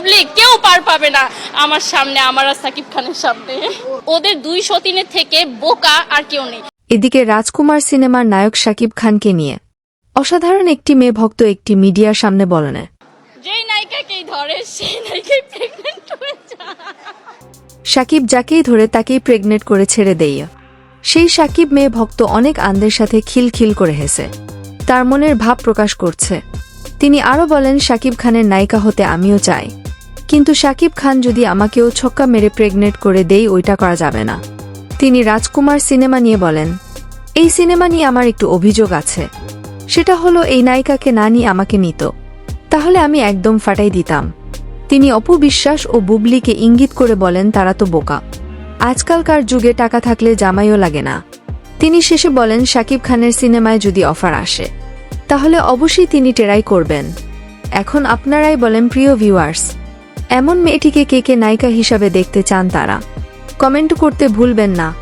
বুবলি কেউ পার পাবে না আমার সামনে আমার আর সাকিব খানের সামনে। ওদের দুই সতীনের থেকে বোকা আর কেউ নেই। এদিকে রাজকুমার সিনেমার নায়ক শাকিব খানকে নিয়ে। অসাধারণ একটি মেয়ে ভক্ত একটি মিডিয়ার সামনে বলেন। যেই নায়িকাকেই ধরে সেই নায়িকাই প্রেগনেন্ট হয়ে যায়। সাকিব যাকেই ধরে তাকেই প্রেগনেন্ট করে ছেড়ে দেই। সেই সাকিব মেয়ে ভক্ত অনেক আনন্দের সাথে খিলখিল করে হেসে। তার মনের ভাব প্রকাশ করছে। তিনি আরও বলেন সাকিব খানের নায়িকা হতে আমিও চাই। কিন্তু সাকিব খান যদি আমাকেও ছক্কা মেরে প্রেগনেন্ট করে দেই, ওইটা করা যাবে না। তিনি রাজকুমার সিনেমা নিয়ে বলেন, এই সিনেমা নিয়ে আমার একটু অভিযোগ আছে। সেটা হলো এই নায়িকাকে না নিয়ে আমাকে নিত। তাহলে আমি একদম ফাটাই দিতাম। তিনি অপু বিশ্বাস ও বুবলিকে ইঙ্গিত করে বলেন, তারা তো বোকা। আজকালকার যুগে টাকা থাকলে জামাইও লাগে না। তিনি শেষে বলেন শাকিব খানের সিনেমায় যদি অফার আসে, তাহলে অবশ্যই তিনি টেরাই করবেন। এখন আপনারাই বলেন, প্রিয় ভিউয়ার্স এমন মেয়েটিকে কে কে নায়িকা হিসাবে দেখতে চান তারা? কমেন্ট করতে ভুলবেন না।